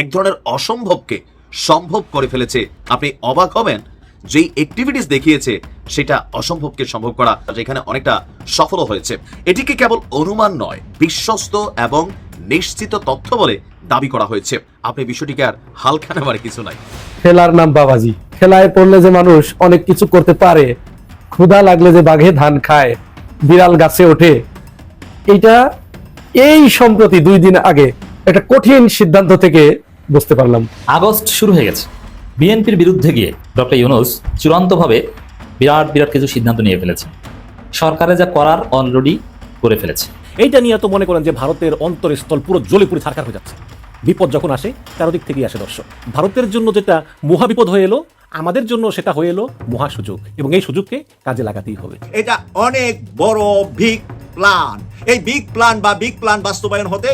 এক ধরনের অসম্ভবকে সম্ভব করে ফেলেছে। আপনি অবাক হবেন যেই অ্যাক্টিভিটিস দেখিয়েছে সেটা অসম্ভবকে সম্ভব করা যেখানে অনেকটা সফল হয়েছে। এটিকে কেবল অনুমান নয়, বিশ্বস্ত এবং নিশ্চিত তথ্য বলে দাবি করা হয়েছে। আপনি বিষয়টিকে আর হালকা নেওয়ার কিছু নাই। খেলার নাম বাবাজি। খেলায় পড়লে যে মানুষ অনেক কিছু করতে পারে, ক্ষুধা লাগলে যে বাঘে ধান খায়, বিড়াল গাছে ওঠে এইটা এই সম্প্রতি দুই দিন আগে একটা কঠিন সিদ্ধান্ত থেকে বুঝতে পারলাম। আগস্ট শুরু হয়ে গেছে। বিএনপির বিরুদ্ধে গিয়ে ডক্টর ইউনুস চূড়ান্তভাবে বিরাট বিরাট কিছু সিদ্ধান্ত নিয়ে ফেলেছে সরকারে যা করার অলরেডি করে ফেলেছে। এইটা নিয়ে তো মনে করেন যে ভারতের অন্তরস্থল পুরো জ্বলে পুড়ে থারকার হয়ে যাচ্ছে। বিপদ যখন আসে চারদিক থেকেই আসে দর্শক। ভারতের জন্য যেটা মহা বিপদ হয়ে এলো আমাদের জন্য সেটা হয়ে এলো মহা সুযোগ এবং এই সুযোগকে কাজে লাগাতেই হবে। এটা অনেক বড় বিগ প্ল্যান এই বিগ প্ল্যান বা বিগ প্ল্যান বাস্তবায়ন হতে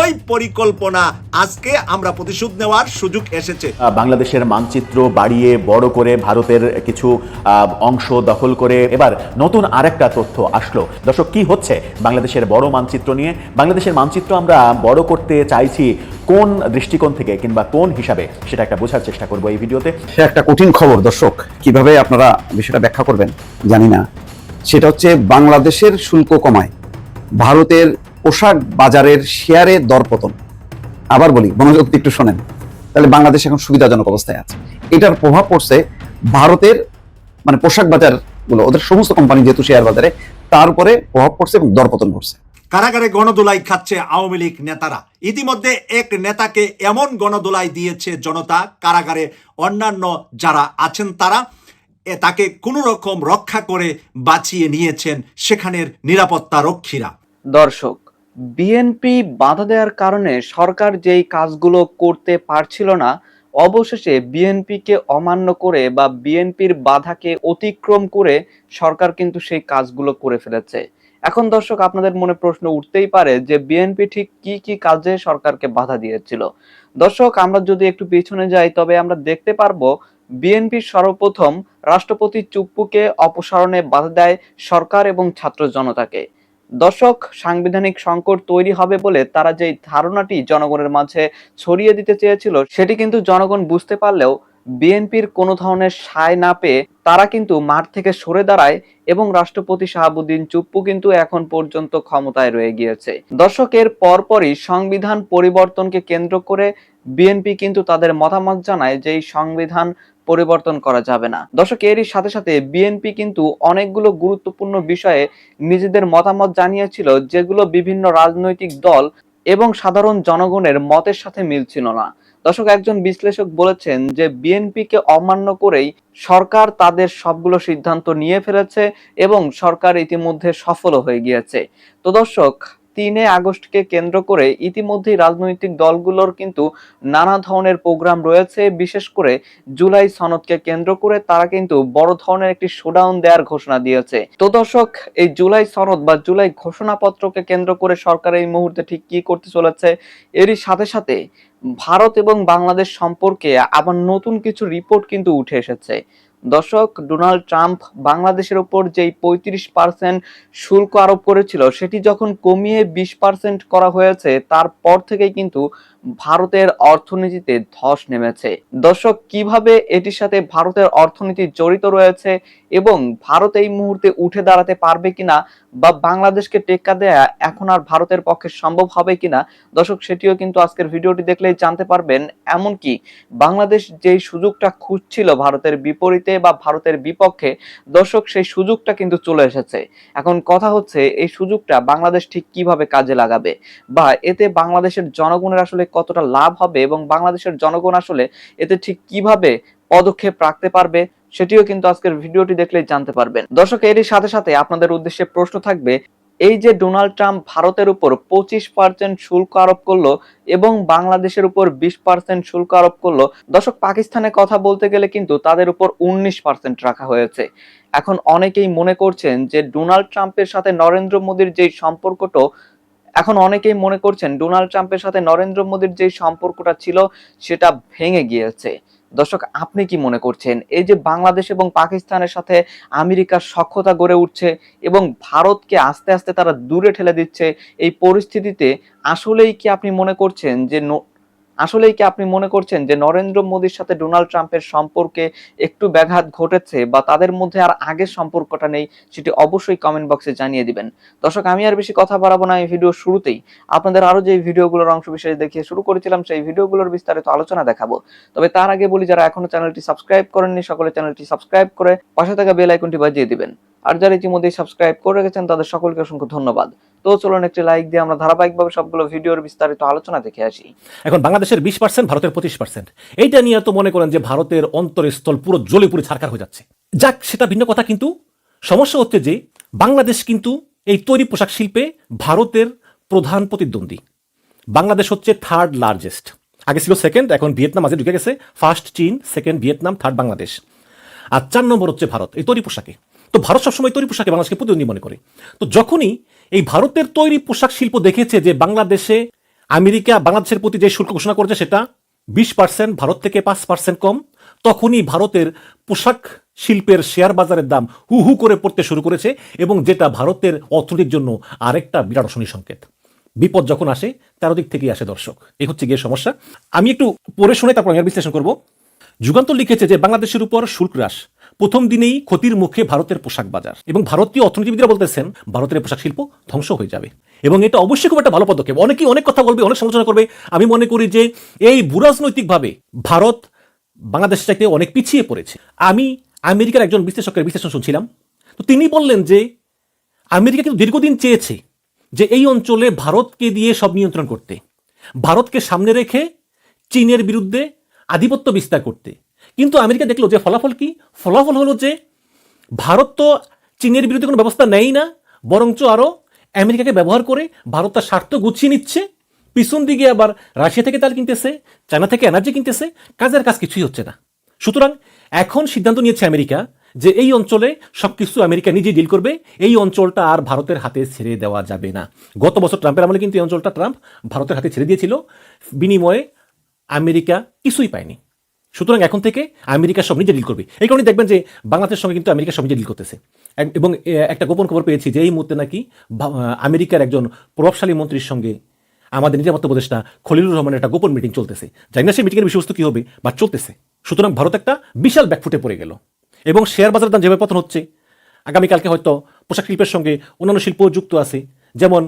ওই পরিকল্পনা আজকে আমরা প্রতিশোধ নেওয়ার সুযোগ এসেছে। বাংলাদেশের মানচিত্র বাড়িয়ে বড় করে ভারতের কিছু অংশ দখল করে এবার নতুন আরেকটা তথ্য আসলো। দর্শক কি হচ্ছে বাংলাদেশের বড় মানচিত্র নিয়ে? বাংলাদেশের মানচিত্র আমরা বড় করতে চাইছি কোন দৃষ্টিকোণ থেকে কিংবা কোন হিসাবে? সেটা একটা বোঝার চেষ্টা করব এই ভিডিওতে। সে একটা কঠিন খবর দর্শক। কীভাবে আপনারা বিষয়টা ব্যাখ্যা করবেন? জানি না। সেটা হচ্ছে বাংলাদেশের শুল্ক কমায়, ভারতের পোশাক বাজারের শেয়ারে দরপতন। আবার বলি, মনোযোগ একটু শোনেন, তাহলে বাংলাদেশ এখন সুবিধাজনক অবস্থায় আছে। এটার প্রভাব পড়ছে ভারতের মানে পোশাক বাজারগুলো ওদের সমস্ত কোম্পানি যেহেতু শেয়ার বাজারে, তার উপরে প্রভাব পড়ছে এবং দরপতন করছে কারাগারে গণদোলাই খাচ্ছে আওয়ামী লীগ নেতারা। ইতিমধ্যে এক নেতাকে এমন গণদোলাই দিয়েছে জনতা কারাগারে। অন্যান্য যারা আছেন তারা তাকে কোনো রকম রক্ষা করে বাঁচিয়ে নিয়েছেন সেখানের নিরাপত্তা রক্ষীরা। দর্শক, বিএনপি বাধা দেওয়ার কারণে সরকার যেই কাজগুলো করতে পারছিল না, অবশেষে বিএনপিকে অমান্য করে বা বিএনপির বাধাকে অতিক্রম করে সরকার কিন্তু সেই কাজগুলো করে ফেলেছে। এখন দর্শক, আপনাদের মনে প্রশ্ন উঠতেই পারে যে বিএনপি ঠিক কি কি কাজে সরকারকে বাধা দিয়েছিল। দর্শক, আমরা যদি একটু পিছনে যাই, তবে আমরা দেখতে পারব বিএনপি সর্বপ্রথম রাষ্ট্রপতি চুপ্পুকে অপসারণে বাধা দেয় সরকার এবং ছাত্র জনতাকে। দর্শক, সাংবিধানিক সংকট তৈরি হবে বলে তারা যে ধারণাটি জনগণের মাঝে ছড়িয়ে দিতে চেয়েছিল, সেটি কিন্তু জনগণ বুঝতে পারলেও বিএনপির কোনো ধরনের সায় না পেয়ে তারা কিন্তু মাঠ থেকে সরে দাঁড়ায় এবং রাষ্ট্রপতি শাহাবুদ্দিন চুপ্পু কিন্তু এখন পর্যন্ত ক্ষমতায় রয়ে গিয়েছে। দর্শকের পরপরই সংবিধান পরিবর্তনকে কেন্দ্র করে বিএনপি কিন্তু তাদের মতামত জানায় যে সংবিধান পরিবর্তন করা যাবে না। দর্শক, এরই সাথে সাথে বিএনপি কিন্তু অনেকগুলো গুরুত্বপূর্ণ বিষয়ে নিজেদের মতামত জানিয়েছিল, যেগুলো বিভিন্ন রাজনৈতিক দল এবং সাধারণ জনগণের মতের সাথে মিলছিল না। দর্শক, একজন বিশ্লেষক বলেছেন যে বিএনপিকে অমান্য করেই সরকার তাদের সবগুলো সিদ্ধান্ত নিয়ে ফেলেছে এবং সরকার ইতিমধ্যে সফল হয়ে গিয়েছে। তো দর্শক তিনে আগস্টকে কেন্দ্র করে ইতিমধ্যেই রাজনৈতিক দলগুলোর কিন্তু নানা ধরনের প্রোগ্রাম রয়েছে। বিশেষ করে জুলাই সনদকে কেন্দ্র করে তারা কিন্তু বড় ধরনের একটি শোডাউন দেওয়ার ঘোষণা দিয়েছে। তো দর্শক, এই জুলাই সনদ বা জুলাই ঘোষণাপত্রকে কেন্দ্র করে সরকার এই মুহূর্তে ঠিক কি করতে চলেছে, এরই সাথে সাথে ভারত এবং বাংলাদেশ সম্পর্কে আবার নতুন কিছু রিপোর্ট কিন্তু উঠে এসেছে। দর্শক, ডোনাল্ড ট্রাম্প বাংলাদেশের উপর যেই পঁয়ত্রিশ পার্সেন্ট শুল্ক আরোপ করেছিল, সেটি যখন কমিয়ে বিশ পার্সেন্ট করা হয়েছে, তারপর থেকেই কিন্তু ভারতের অর্থনীতিতে ধস নেমেছে। দর্শক, কীভাবে এটির সাথে ভারতের অর্থনীতি জড়িত রয়েছে এবং ভারত এই মুহূর্তে উঠে দাঁড়াতে পারবে কিনা বা বাংলাদেশকে টেক্কা দেয়া এখন আর ভারতের পক্ষে সম্ভব হবে কিনা? দর্শক, সেটিও কিন্তু আজকের ভিডিওটি দেখলেই জানতে পারবেন। এমনকি বাংলাদেশ যেই সুযোগটা খুঁজছিল ভারতের বিপরীতে বা ভারতের বিপক্ষে, দর্শক, সেই সুযোগটা কিন্তু চলে এসেছে। এখন কথা হচ্ছে, এই সুযোগটা বাংলাদেশ ঠিক কীভাবে কাজে লাগাবে? বা এতে বাংলাদেশের জনগণের আসলে কতটা লাভ হবে এবং বাংলাদেশের জনগণ আসলে এতে ঠিক কীভাবে পদক্ষেপ রাখতে পারবে সেটিও কিন্তু আজকের ভিডিওটি দেখলেই জানতে পারবেন। দর্শক, এরই সাথে সাথে আপনাদের উদ্দেশ্যে প্রশ্ন থাকবে, এই যে ডোনাল্ড ট্রাম্প ভারতের উপর পঁচিশ পার্সেন্ট শুল্ক আরোপ করল এবং বাংলাদেশের উপর বিশ পার্সেন্ট শুল্ক আরোপ করল, দর্শক পাকিস্তানের কথা বলতে গেলে কিন্তু তাদের উপর উনিশ পার্সেন্ট রাখা হয়েছে। এখন অনেকেই মনে করছেন যে ডোনাল্ড ট্রাম্পের সাথে নরেন্দ্র মোদীর যে সম্পর্কটা এখন অনেকেই মনে করছেন ডোনাল্ড ট্রাম্পের সাথে নরেন্দ্র মোদীর যে সম্পর্কটা ছিল, সেটা ভেঙে গিয়েছে। দর্শক, আপনি কি মনে করছেন? এই যে বাংলাদেশ এবং পাকিস্তানের সাথে আমেরিকার সক্ষতা গড়ে উঠছে এবং ভারতকে আস্তে আস্তে তারা দূরে ঠেলে দিচ্ছে, এই পরিস্থিতিতে আসলেই কি আপনি মনে করছেন যে আসলেই কি আপনি মনে করছেন যে নরেন্দ্র মোদীর সাথে ডোনাল্ড ট্রাম্পের সম্পর্কে একটু ব্যাঘাত ঘটেছে বা তাদের মধ্যে আর আগের সম্পর্কটা নেই সেটি অবশ্যই কমেন্ট বক্সে জানিয়ে দিবেন। দর্শক, আমি আর বেশি কথা বাড়াবো না এই ভিডিও শুরুতেই। আপনাদের আরও যে ভিডিওগুলোর অংশ বিশেষ দেখিয়ে শুরু করেছিলাম, সেই ভিডিওগুলোর বিস্তারিত আলোচনা দেখাবো। তবে তার আগে বলি, যারা এখনও চ্যানেলটি সাবস্ক্রাইব করেননি, সকলে চ্যানেলটি সাবস্ক্রাইব করে পাশে থাকা বেল আইকনটি বাজিয়ে দিবেন। আর যারা ইতিমধ্যে সাবস্ক্রাইব করে রেখেছেন, তাদের সকলকে অসংখ্য ধন্যবাদ। তো চলুন একটি লাইক দিয়ে আমরা ধারাবাহিকভাবে সবগুলো ভিডিওর বিস্তারিত আলোচনা দেখে আসি। এখন বাংলাদেশের বিশ পার্সেন্ট ভারতের পঁচিশ পার্সেন্ট এইটা নিয়ে তো মনে করেন যে ভারতের অন্তরস্থল পুরো জ্বলে পুরে ছারকার হয়ে যাচ্ছে। যাক, সেটা ভিন্ন কথা কিন্তু। সমস্যা হচ্ছে যে বাংলাদেশ কিন্তু এই তৈরি পোশাক শিল্পে ভারতের প্রধান প্রতিদ্বন্দ্বী। বাংলাদেশ হচ্ছে থার্ড লার্জেস্ট আগে ছিল সেকেন্ড এখন ভিয়েতনাম মাঝে ঢুকে গেছে। ফার্স্ট চীন সেকেন্ড ভিয়েতনাম থার্ড বাংলাদেশ। আর চার নম্বর হচ্ছে ভারত, এই তৈরি পোশাকে। তো ভারত সবসময় তৈরি পোশাকে বাংলাদেশকে প্রতিদ্বন্দ্বী মনে করে। তো যখনই এই ভারতের তৈরি পোশাক শিল্প দেখেছে যে বাংলাদেশে আমেরিকা, বাংলাদেশের প্রতি যে শুল্ক ঘোষণা করেছে সেটা বিশ পার্সেন্ট ভারত থেকে পাঁচ পার্সেন্ট কম। তখনই ভারতের পোশাক শিল্পের শেয়ার বাজারের দাম হু হু করে পড়তে শুরু করেছে এবং যেটা ভারতের অর্থনীতির জন্য আরেকটা বিরাট অশনি সংকেত। বিপদ যখন আসে, তেরো দিক থেকেই আসে দর্শক। এই হচ্ছে গিয়ে সমস্যা। আমি একটু পড়ে শুনে তারপর বিশ্লেষণ করব। যুগান্তর লিখেছে যে বাংলাদেশের উপর শুল্ক হ্রাস। প্রথম দিনেই ক্ষতির মুখে ভারতের পোশাক বাজার। এবং ভারতীয় অর্থনীতিবিদরা বলতেছেন, ভারতের পোশাক শিল্প ধ্বংস হয়ে যাবে। এবং এটা অবশ্যই খুব একটা ভালো পদক্ষেপ। অনেকেই অনেক কথা বলবে, অনেক সমালোচনা করবে। আমি মনে করি যে এই ভূরাজনৈতিকভাবে ভারত বাংলাদেশ চাইতে অনেক পিছিয়ে পড়েছে। আমি আমেরিকার একজন বিশ্লেষকের বিশ্লেষণ শুনছিলাম। তো তিনি বললেন যে আমেরিকা কিন্তু দীর্ঘদিন চেয়েছে যে এই অঞ্চলে ভারতকে দিয়ে সব নিয়ন্ত্রণ করতে। ভারতকে সামনে রেখে চীনের বিরুদ্ধে আধিপত্য বিস্তার করতে। কিন্তু আমেরিকা দেখল যে ফলাফল কি? ফলাফল হলো যে ভারত তো চীনের বিরুদ্ধে কোনো ব্যবস্থা নেয় না, বরঞ্চ আরও আমেরিকাকে ব্যবহার করে ভারত তার স্বার্থ গুছিয়ে নিচ্ছে। পিছন দিকে আবার রাশিয়া থেকে তেল কিনতেছে, চায়না থেকে এনার্জি কিনতেছে, কাজের কাজ কিছুই হচ্ছে না। সুতরাং এখন সিদ্ধান্ত নিয়েছে আমেরিকা যে এই অঞ্চলে সবকিছু আমেরিকা নিজেই ডিল করবে, এই অঞ্চলটা আর ভারতের হাতে ছেড়ে দেওয়া যাবে না। গত বছর ট্রাম্পের আমলে কিন্তু এই অঞ্চলটা ট্রাম্প ভারতের হাতে ছেড়ে দিয়েছিল। বিনিময়ে আমেরিকা কিছুই পায়নি। সুতরাং এখন থেকে আমেরিকার সব নিজে ডিল করবে। এই কারণে দেখবেন যে বাংলাদেশের সঙ্গে কিন্তু আমেরিকার সব নিজে ডিল করতেছে। এবং একটা গোপন খবর পেয়েছি যে এই মুহূর্তে নাকি আমেরিকার একজন প্রভাবশালী মন্ত্রীর সঙ্গে আমাদের নিরাপত্তা উপদেষ্টা খলিলুর রহমানের একটা গোপন মিটিং চলতেছে। জানি না সেই মিটিংয়ের বিষয়বস্তু কি হবে বা চলতেছে। সুতরাং ভারত একটা বিশাল ব্যাকফুটে পড়ে গেল। এবং শেয়ার বাজারের দাম যেভাবে পতন হচ্ছে, আগামীকালকে হয়তো পোশাক শিল্পের সঙ্গে অন্যান্য শিল্প যুক্ত আছে। যেমন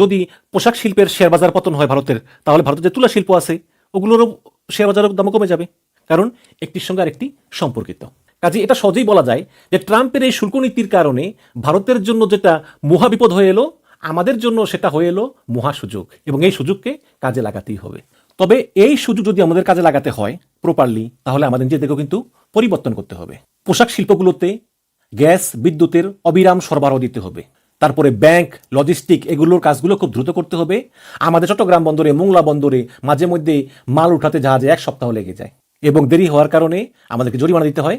যদি পোশাক শিল্পের শেয়ার বাজার পতন হয় ভারতের, তাহলে ভারতের যে তুলা শিল্প আছে, ওগুলোরও শেয়ার বাজারের দামও কমে যাবে। কারণ একটির সঙ্গে আরেকটি সম্পর্কিত। কাজে এটা সহজেই বলা যায় যে ট্রাম্পের এই শুল্ক নীতির কারণে ভারতের জন্য যেটা মহাবিপদ হয়ে এলো, আমাদের জন্য সেটা হয়ে এলো মহা সুযোগ এবং এই সুযোগকে কাজে লাগাতেই হবে। তবে এই সুযোগ যদি আমাদের কাজে লাগাতে হয় প্রপারলি তাহলে আমাদের নিজেদেরকেও কিন্তু পরিবর্তন করতে হবে। পোশাক শিল্পগুলোতে গ্যাস, বিদ্যুতের অবিরাম সরবরাহ দিতে হবে। তারপরে ব্যাংক লজিস্টিক এগুলোর কাজগুলো খুব দ্রুত করতে হবে। আমাদের চট্টগ্রাম বন্দরে, মোংলা বন্দরে মাঝে মধ্যে মাল উঠাতে জাহাজে এক সপ্তাহ লেগে যায়। এবং দেরি হওয়ার কারণে আমাদেরকে জরিমানা দিতে হয়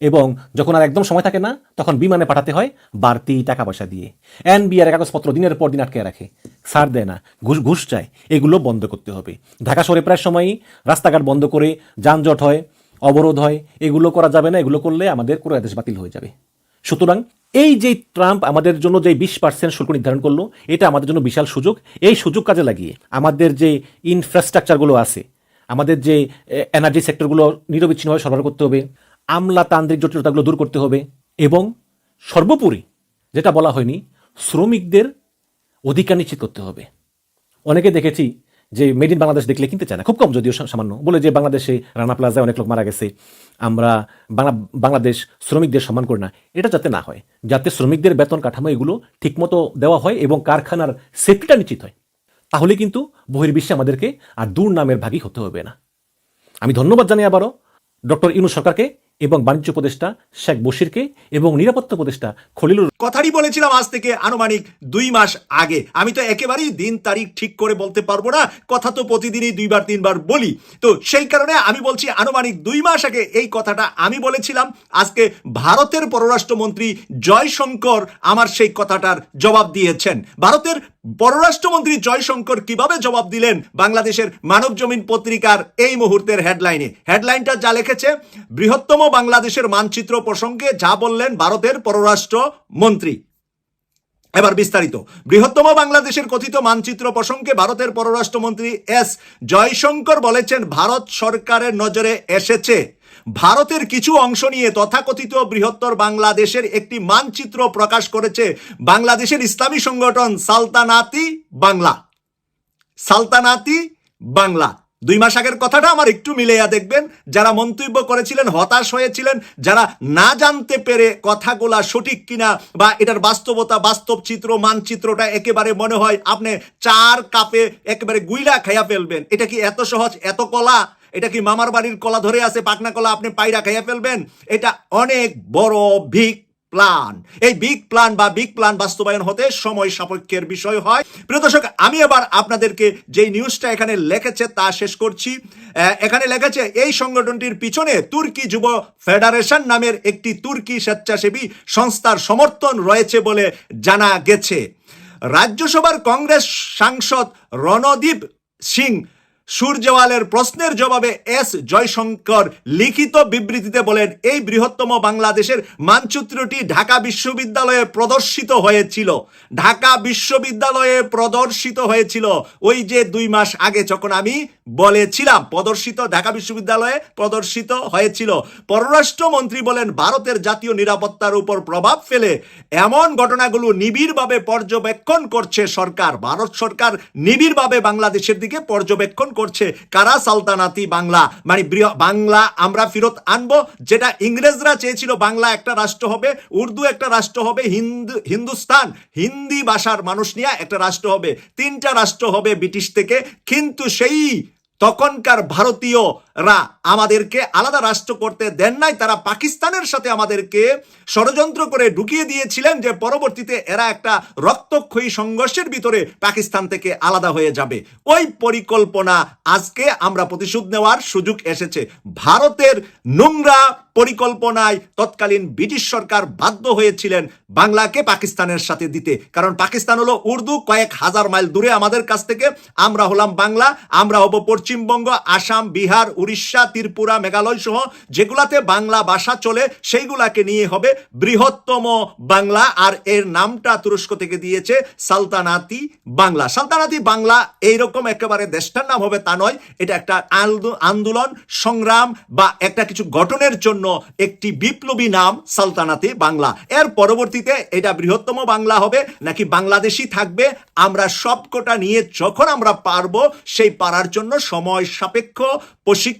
এবং যখন আর একদম সময় থাকে না, তখন বিমানে পাঠাতে হয় বাড়তি টাকা পয়সা দিয়ে। এন এনবিআর কাগজপত্র দিনের পর দিন আটকে রাখে। ছাড় দেয় না, ঘুষ ঘুষ চায়। এগুলো বন্ধ করতে হবে। ঢাকা শহরে প্রায় সময়ই রাস্তাঘাট বন্ধ করে যানজট হয়, অবরোধ হয়। এগুলো করা যাবে না, এগুলো করলে আমাদের কোনো আদেশ বাতিল হয়ে যাবে। সুতরাং এই যে ট্রাম্প আমাদের জন্য যে বিশ পার্সেন্ট শুল্ক নির্ধারণ করল, এটা আমাদের জন্য বিশাল সুযোগ। এই সুযোগ কাজে লাগিয়ে আমাদের যে ইনফ্রাস্ট্রাকচারগুলো আছে আমাদের যে এনার্জি সেক্টরগুলো নিরবিচ্ছিন্নভাবে সরবরাহ করতে হবে, আমলাতান্ত্রিক জটিলতাগুলো দূর করতে হবে, এবং সর্বোপরি যেটা বলা হয়নি, শ্রমিকদের অধিকার নিশ্চিত করতে হবে। অনেকে দেখেছি যে মেড ইন বাংলাদেশ দেখলে কিনতে চায় না, খুব কম যদিও সামান্য। বলে যে বাংলাদেশে রানা প্লাজায় অনেক লোক মারা গেছে, আমরা বাংলা, বাংলাদেশ শ্রমিকদের সম্মান করি না। এটা যাতে না হয়, যাতে শ্রমিকদের বেতন কাঠামো এগুলো ঠিকমতো দেওয়া হয় এবং কারখানার সেফটিটা নিশ্চিত হয়। তাহলে কিন্তু বহির্বিশ্বে আমাদেরকে আর দুর্নামের ভাগী হতে হবে না। আমি ধন্যবাদ জানাই আবারও। ডক্টর ইনু সরকারকে এবং বাণিজ্য উপদেষ্টা শেখ বশিরকে এবং নিরাপত্তা উপদেষ্টা খলিলুর কথাটি বলেছিলাম আজ থেকে আনুমানিক দুই মাস আগে। আমি তো একেবারেই দিন, তারিখ ঠিক করে বলতে পারব না। কথা তো প্রতিদিনই দুইবার, তিনবার বলি। তো সেই কারণে আমি বলছি আনুমানিক দুই মাস আগে এই কথাটা আমি বলেছিলাম। আজকে ভারতের পররাষ্ট্রমন্ত্রী জয়শঙ্কর আমার সেই কথাটার জবাব দিয়েছেন। ভারতের পররাষ্ট্রমন্ত্রী জয়শঙ্কর কীভাবে জবাব দিলেন? বাংলাদেশের মানব জমিন পত্রিকার এই মুহূর্তের হেডলাইনে। হেডলাইনটা যা লিখেছে, বৃহত্তম বাংলাদেশের মানচিত্র প্রসঙ্গে যা বললেন ভারতের পররাষ্ট্র মন্ত্রী। এবার বিস্তারিত। বৃহত্তম বাংলাদেশের কথিত মানচিত্র প্রসঙ্গে ভারতের পররাষ্ট্রমন্ত্রী এস জয়শঙ্কর বলেছেন, ভারত সরকারের নজরে এসেছে। ভারতের কিছু অংশ নিয়ে তথাকথিত বৃহত্তর বাংলাদেশের একটি মানচিত্র প্রকাশ করেছে বাংলাদেশের ইসলামী সংগঠন সালতানাতি বাংলা। সালতানাতি বাংলা। দুই মাস আগের কথাটা আমার একটু মিলেয়া দেখবেন। যারা মন্তব্য করেছিলেন, হতাশ হয়েছিলেন, যারা না জানতে পেরে কথাগুলা সঠিক কিনা বা এটার বাস্তবতা, বাস্তব চিত্র, মানচিত্রটা একেবারে মনে হয় আপনি চার কাপে একেবারে গুইলা খাইয়া ফেলবেন। এটা কি এত সহজ? এত কলা? এটা কি মামার বাড়ির কলা ধরে আছে? পাকনা কলা আপনি পায়রা খাইয়া ফেলবেন? এটা অনেক বড় ভিক প্ল্যান এই বিগ প্ল্যান বা বিগ প্ল্যান বাস্তবায়ন হতে সময় সাপেক্ষের বিষয় হয়। প্রিয় দর্শক, আমি এবার আপনাদেরকে যে নিউজটা এখানে লিখেছে তা শেষ করছি। এখানে লেখেছে, এই সংগঠনটির পিছনে তুর্কি যুব ফেডারেশন নামের একটি তুর্কি স্বেচ্ছাসেবী সংস্থার সমর্থন রয়েছে বলে জানা গেছে। রাজ্যসভার কংগ্রেস সাংসদ রণদীপ সিং সূর্যওয়ালের প্রশ্নের জবাবে এস. জয়শঙ্কর লিখিত বিবৃতিতে বলেন, এই বৃহত্তম বাংলাদেশের মানচিত্রটি ঢাকা বিশ্ববিদ্যালয়ে প্রদর্শিত হয়েছিল। ঢাকা বিশ্ববিদ্যালয়ে প্রদর্শিত হয়েছিল ওই যে দুই মাস আগে যখন আমি বলেছিলাম, প্রদর্শিত ঢাকা বিশ্ববিদ্যালয়ে প্রদর্শিত হয়েছিল। পররাষ্ট্রমন্ত্রী বলেন, ভারতের জাতীয় নিরাপত্তার উপর প্রভাব ফেলে এমন ঘটনাগুলো নিবিড়ভাবে পর্যবেক্ষণ করছে সরকার। ভারত সরকার নিবিড়ভাবে বাংলাদেশের দিকে পর্যবেক্ষণ করছে, কারা সালতানাতি বাংলা? মানে বাংলা আমরা ফেরত আনব, যেটা ইংরেজরা চেয়েছিল বাংলা একটা রাষ্ট্র হবে, উর্দু একটা রাষ্ট্র হবে, হিন্দু হিন্দুস্তান, হিন্দি ভাষার মানুষ নিয়ে একটা রাষ্ট্র হবে, তিনটা রাষ্ট্র হবে ব্রিটিশ থেকে, কিন্তু সেই তখনকার ভারতীয়রা আমাদেরকে আলাদা রাষ্ট্র করতে দেন নাই, তারা পাকিস্তানের সাথে আমাদেরকে ষড়যন্ত্র করে ঢুকিয়ে দিয়েছিলেন যে পরবর্তীতে এরা একটা রক্তক্ষয়ী সংঘর্ষের ভিতরে পাকিস্তান থেকে আলাদা হয়ে যাবে। ওই পরিকল্পনা আজকে আমরা প্রতিশোধ নেওয়ার সুযোগ এসেছে। ভারতের নোংরা পরিকল্পনায় তৎকালীন ব্রিটিশ সরকার বাধ্য হয়েছিলেন বাংলাকে পাকিস্তানের সাথে দিতে। কারণ পাকিস্তান হলো উর্দু, কয়েক হাজার মাইল দূরে আমাদের কাছ থেকে। আমরা হলাম বাংলা, আমরা হব পশ্চিমবঙ্গ, আসাম, বিহার উড়িষ্যা, ত্রিপুরা, মেঘালয় সহ যেগুলাতে বাংলা ভাষা চলে, সেইগুলাকে নিয়ে হবে বৃহত্তম বাংলা। আর এর নামটা তুরস্ক থেকে দিয়েছে সালতানাতি বাংলা। সালতানাতি বাংলা এইরকম একেবারে দেশটার নাম হবে তা নয়। এটা একটা আন্দোলন, সংগ্রাম বা একটা কিছু গঠনের জন্য একটি বিপ্লবী নাম সালতানাতি বাংলা। এর পরবর্তীতে এটা বৃহত্তম বাংলা হবে, নাকি বাংলাদেশি থাকবে? আমরা সবকটা নিয়ে যখন আমরা পারব, সেই পারার জন্য সময় সাপেক্ষ, প্রশিক্ষণ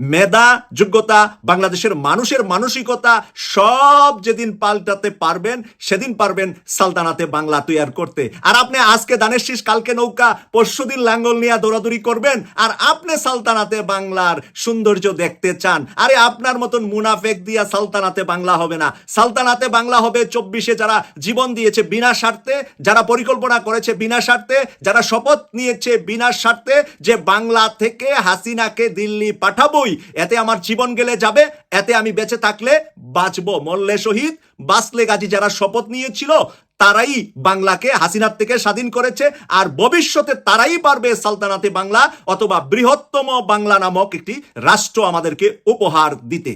মেধা, যোগ্যতা, বাংলাদেশের মানুষের মানসিকতা, সব যেদিন পাল্টাতে পারবেন, সেদিন পারবেন সালতানাতে বাংলা তৈয়ার করতে। আর আপনি আজকে দানের শীষ, কালকে নৌকা পরশুদিন লাঙ্গল নিয়ে দৌড়াদৌড়ি করবেন, আর আপনি সালতানাতে বাংলার সৌন্দর্য দেখতে চান। আরে আপনার মতন মুনাফেক দিয়া সালতানাতে বাংলা হবে না। সালতানাতে বাংলা হবে চব্বিশে যারা জীবন দিয়েছে বিনা স্বার্থে, যারা পরিকল্পনা করেছে বিনা স্বার্থে, যারা শপথ নিয়েছে বিনা স্বার্থে, যে বাংলা থেকে হাসিনাকে দিল্লি পাঠাবই। এতে আমার জীবন গেলে যাবে, এতে আমি বেঁচে থাকলে বাঁচবো। মল্লে শহীদ, বাঁচলে গাজী যারা শপথ নিয়েছিল, তারাই বাংলাকে হাসিনার থেকে স্বাধীন করেছে, আর ভবিষ্যতে তারাই পারবে সালতানাতে বাংলা অথবা বৃহত্তম বাংলা নামক একটি রাষ্ট্র আমাদেরকে উপহার দিতে।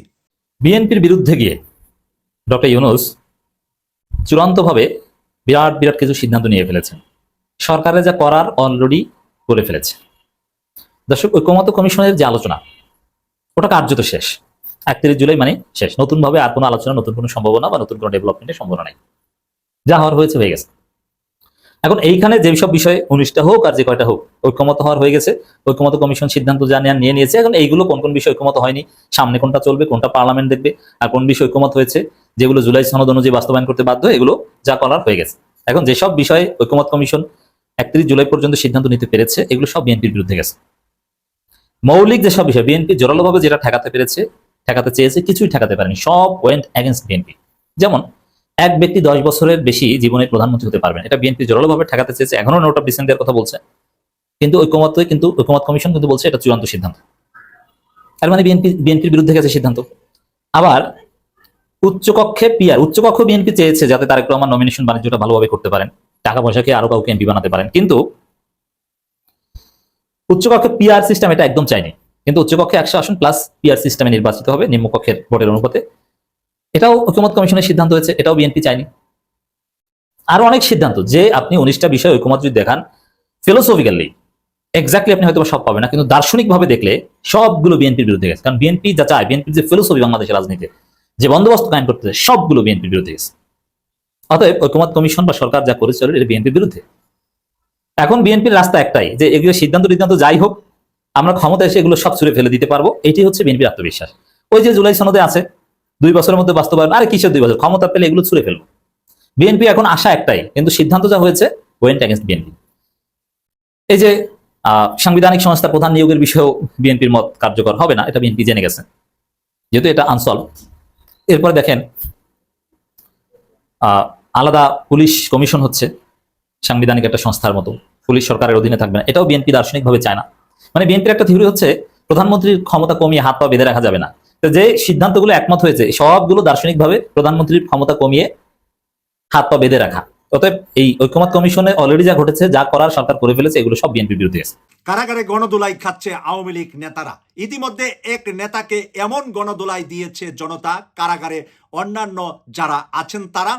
বিএনপির বিরুদ্ধে গিয়ে ডক্টর ইউনুস চূড়ান্তভাবে বিরাট বিরাট কিছু সিদ্ধান্ত নিয়ে ফেলেছেন। সরকারের যা করার অলরেডি করে ফেলেছে। দর্শক ঐক্যমত কমিশনের যে আলোচনা, ওটা কার্যত শেষ। একত্রিশ জুলাই মানে শেষ। নতুনভাবে আর কোনো আলোচনা, নতুন কোনো সম্ভাবনা বা নতুন কোনো ডেভেলপমেন্টের সম্ভাবনা নাই। যা হওয়ার হয়েছে, হয়ে গেছে। এখন এইখানে যে সব বিষয় উনিশটা হোক আর যে কয়টা হোক ঐক্যমত হওয়ার হয়ে গেছে। ঐক্যমত কমিশন সিদ্ধান্ত যা নিয়ে নিয়েছে। এখন এইগুলো কোন কোন বিষয় ঐক্যমত হয়নি, সামনে কোনটা চলবে, কোনটা পার্লামেন্ট দেখবে, আর কোন বিষয় ঐক্যমত হয়েছে, যেগুলো জুলাই সনদ অনুযায়ী বাস্তবায়ন করতে বাধ্য, এগুলো যা করার হয়ে গেছে। এখন যেসব বিষয়ে ঐক্যমত কমিশন একত্রিশ জুলাই পর্যন্ত সিদ্ধান্ত নিতে পেরেছে, এগুলো সব বিএনপির বিরুদ্ধে গেছে। মৌলিক যেসব বিষয় বিএনপি জোরালোভাবে যেটা ঠেকাতে পেরেছে, ঠেকাতে চেয়েছে, কিছুই ঠেকাতে পারেনি। সব ওয়েন্ট অ্যাগেন্স্ট বিএনপি যেমন, এক ব্যক্তি দশ বছরের বেশি জীবনে প্রধানমন্ত্রী হতে পারবেন। এটা বিএনপি জোরালোভাবে ঠেকাতে চেয়েছে এখনও নোট অফ ডিসেন্ট কথা বলছে। কিন্তু ঐক্যমত কিন্তু ঐক্যমত কমিশন কিন্তু বলছে এটা চূড়ান্ত সিদ্ধান্ত। তার মানে বিএনপি বিএনপির বিরুদ্ধে গেছে সিদ্ধান্ত। আবার, উচ্চকক্ষে পিআর উচ্চকক্ষ বিএনপি চেয়েছে যাতে তারেক রহমান নমিনেশন বাণিজ্যটা ভালোভাবে করতে পারেন। টাকা পয়সাকে আরও কাউকে এমপি বানাতে পারেন। কিন্তু উচ্চকক্ষে পিআর সিস্টেম এটা একদম চাইনি কিন্তু উচ্চকক্ষে একশো আসন প্লাস পিআর সিস্টেমে নির্বাচিত হবে নিম্নকক্ষের ভোটের অনুপাতে। এটাও ঐক্যমত কমিশনের সিদ্ধান্ত হয়েছে এটাও বিএনপি চায়নি। আরও অনেক সিদ্ধান্ত যে আপনি উনিশটা বিষয় ঐকমত যদি দেখান ফিলোসফিক্যালি এক্স্যাক্টলি আপনি হয়তো সব পাবেন না কিন্তু দার্শনিকভাবে দেখলে সবগুলো বিএনপির বিরুদ্ধে গেছে। কারণ বিএনপি যা চায় বিএনপির যে ফিলোসফি বাংলাদেশের রাজনীতিতে যে বন্দোবস্ত কায়েম করতে চায়, সবগুলো বিএনপির বিরুদ্ধে গেছে। অতএব ঐকমত কমিশন বা সরকার যা করেছিল এটা বিএনপির বিরুদ্ধে। এখন বিএনপির রাস্তা একটাই, যে এগুলো সিদ্ধান্ত সিদ্ধান্ত যাই হোক, আমরা ক্ষমতা এসে এগুলো সব ছুড়ে ফেলে দিতে পারব। এটি হচ্ছে বিএনপির আত্মবিশ্বাস। ওই যে জুলাই সনদে আছে, দুই বছরের মধ্যে বাস্তবায়ন, আরে কিসের দুই বছর? ক্ষমতা পেলে এগুলো ছুড়ে ফেলব। বিএনপি এখন আশা একটাই, কিন্তু সিদ্ধান্ত যা হয়েছে ওয়েন্ট বিএনপি। এই যে সাংবিধানিক সংস্থা প্রধান নিয়োগের বিষয়েও বিএনপির মত কার্যকর হবে না, এটা বিএনপি জেনে গেছে। যেহেতু এটা আনসল। এরপরে দেখেন আলাদা পুলিশ কমিশন হচ্ছে। সাংবিধানিক একটা সংস্থার মতো। পুলিশ সরকারের অধীনে থাকবে না। এটাও বিএনপি দার্শনিকভাবে চায় না। মানে বিএনপির একটা থিওরি হচ্ছে, প্রধানমন্ত্রীর ক্ষমতা কমিয়ে হাত পা বেঁধে রাখা যাবে না। যে সিদ্ধান্তগুলো একমত হয়েছে সবগুলো দার্শনিকভাবে প্রধানমন্ত্রীর ক্ষমতা কমিয়ে হাত পা বেঁধে রাখা। অতএব এই ঐক্যমত কমিশনে অলরেডি যা ঘটেছে, যা করার সরকার করে ফেলেছে, এগুলো সব বিএনপির বিরুদ্ধে গেছে। কারাগারে গণদোলাই খাচ্ছে আওয়ামী লীগ নেতারা। ইতিমধ্যে এক নেতাকে এমন গণদোলাই দিয়েছে জনতা কারাগারে। অন্যান্য যারা আছেন তারা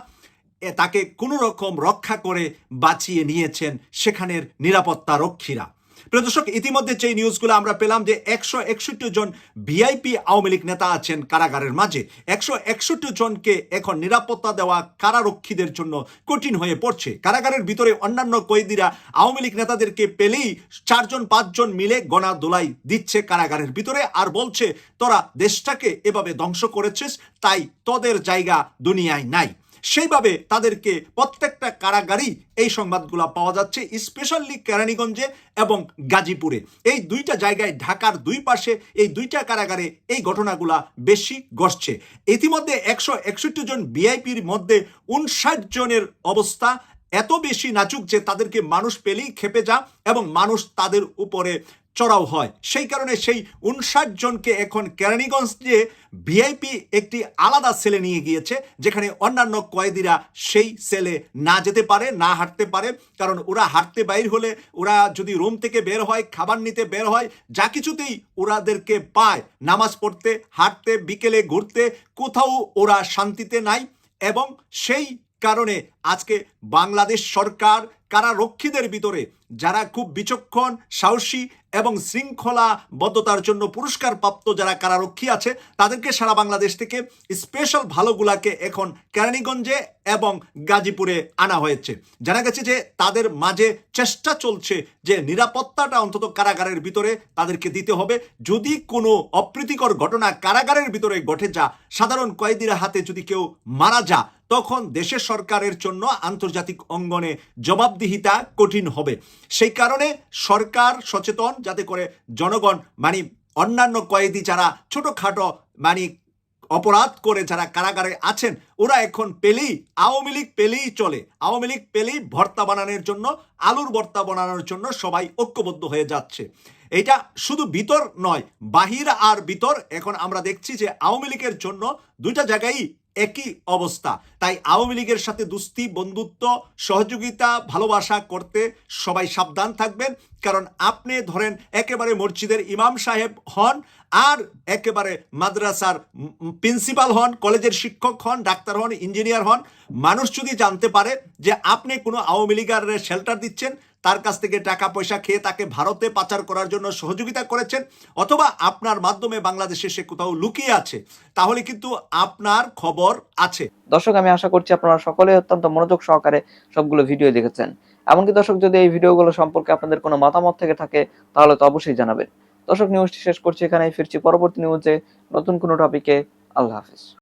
তাকে কোনো রকম রক্ষা করে বাঁচিয়ে নিয়েছেন সেখানের নিরাপত্তা রক্ষীরা। প্রিয় দর্শক, ইতিমধ্যে যে নিউজগুলো আমরা পেলাম যে একশো একষট্টি জন ভিআইপি আওয়ামী লীগ নেতা আছেন কারাগারের মাঝে, একশো একষট্টি জনকে এখন নিরাপত্তা দেওয়া কারারক্ষীদের জন্য কঠিন হয়ে পড়ছে। কারাগারের ভিতরে অন্যান্য কয়েদিরা আওয়ামী লীগ নেতাদেরকে পেলেই চারজন, পাঁচজন মিলে গণা দোলাই দিচ্ছে কারাগারের ভিতরে আর বলছে, তোরা দেশটাকে এভাবে ধ্বংস করেছিস, তাই তোদের জায়গা দুনিয়ায় নাই। সেইভাবে তাদেরকে প্রত্যেকটা কারাগারেই এই সংবাদগুলো পাওয়া যাচ্ছে, স্পেশালি কেরানীগঞ্জে এবং গাজীপুরে। এই দুইটা জায়গায়, ঢাকার দুই পাশে এই দুইটা কারাগারে এই ঘটনাগুলা বেশি ঘটছে। ইতিমধ্যে একশো একষট্টি জন বিআইপির মধ্যে উনষাট জনের অবস্থা এত বেশি নাচুক যে তাদেরকে মানুষ পেলেই খেপে যা এবং মানুষ তাদের উপরে চড়াও হয়। সেই কারণে সেই উনষাট জনকে এখন কেরানীগঞ্জে ভিআইপি একটি আলাদা সেলে নিয়ে গিয়েছে, যেখানে অন্যান্য কয়েদিরা সেই সেলে না যেতে পারে, না হাঁটতে পারে। কারণ ওরা হাঁটতে বাইর হলে ওরা যদি রুম থেকে বের হয়, খাবার নিতে বের হয়, যা কিছুতেই ওরাদেরকে পায়। নামাজ পড়তে, হাঁটতে, বিকেলে ঘুরতে, কোথাও ওরা শান্তিতে নাই এবং সেই কারণে আজকে বাংলাদেশ সরকার কারারক্ষীদের ভিতরে, যারা খুব বিচক্ষণ, সাহসী এবং শৃঙ্খলাবদ্ধতার জন্য পুরস্কার প্রাপ্ত যারা কারারক্ষী আছে, তাদেরকে সারা বাংলাদেশ থেকে স্পেশাল ভালোগুলাকে এখন কেরানীগঞ্জে এবং গাজীপুরে আনা হয়েছে। জানা গেছে যে তাদের মাঝে চেষ্টা চলছে যে নিরাপত্তাটা অন্তত কারাগারের ভিতরে তাদেরকে দিতে হবে। যদি কোনো অপ্রীতিকর ঘটনা কারাগারের ভিতরে ঘটে যা, সাধারণ কয়েদিরা হাতে যদি কেউ মারা যা তখন দেশের সরকারের জন্য আন্তর্জাতিক অঙ্গনে জবাবদিহিতা কঠিন হবে। সেই কারণে সরকার সচেতন যাতে করে জনগণ মানে অন্যান্য কয়েদি যারা ছোটোখাটো মানে অপরাধ করে যারা কারাগারে আছেন, ওরা এখন পেলেই, আওয়ামী লীগ পেলেই চলে। আওয়ামী লীগ পেলেই ভর্তা বানানোর জন্য, আলুর ভর্তা বানানোর জন্য সবাই ঐক্যবদ্ধ হয়ে যাচ্ছে। এটা শুধু ভিতর নয়, বাহির আর ভিতর। এখন আমরা দেখছি যে আওয়ামী লীগের জন্য দুইটা জায়গায় একই অবস্থা। তাই আওয়ামী লীগের সাথে দুস্তি বন্ধুত্ব, সহযোগিতা, ভালোবাসা করতে সবাই সাবধান থাকবেন। কারণ আপনি ধরেন একেবারে মসজিদের ইমাম সাহেব হন আর একেবারে মাদ্রাসার প্রিন্সিপাল হন, কলেজের শিক্ষক হন, ডাক্তার হন, ইঞ্জিনিয়ার হন। মানুষ যদি জানতে পারে যে আপনি কোনো আওয়ামী লীগের শেল্টার দিচ্ছেন তার কাছ থেকে টাকা পয়সা খেয়ে তাকে ভারতে পাচার করার জন্য সহযোগিতা করেছেন, অথবা আপনার মাধ্যমে বাংলাদেশে সে কোথাও লুকিয়ে আছে, তাহলে কিন্তু আপনার খবর আছে। দর্শক, আমি আশা করছি আপনারা সকলে অত্যন্ত মনোযোগ সহকারে সবগুলো ভিডিও দেখেছেন। এমনকি দর্শক, যদি এই ভিডিওগুলো সম্পর্কে আপনাদের কোনো মতামত থেকে থাকে, তাহলে তো অবশ্যই জানাবেন। দর্শক নিউজটি শেষ করছি এখানেই, ফিরছি পরবর্তী নিউজে নতুন কোনো টপিকে আল্লাহ হাফিজ।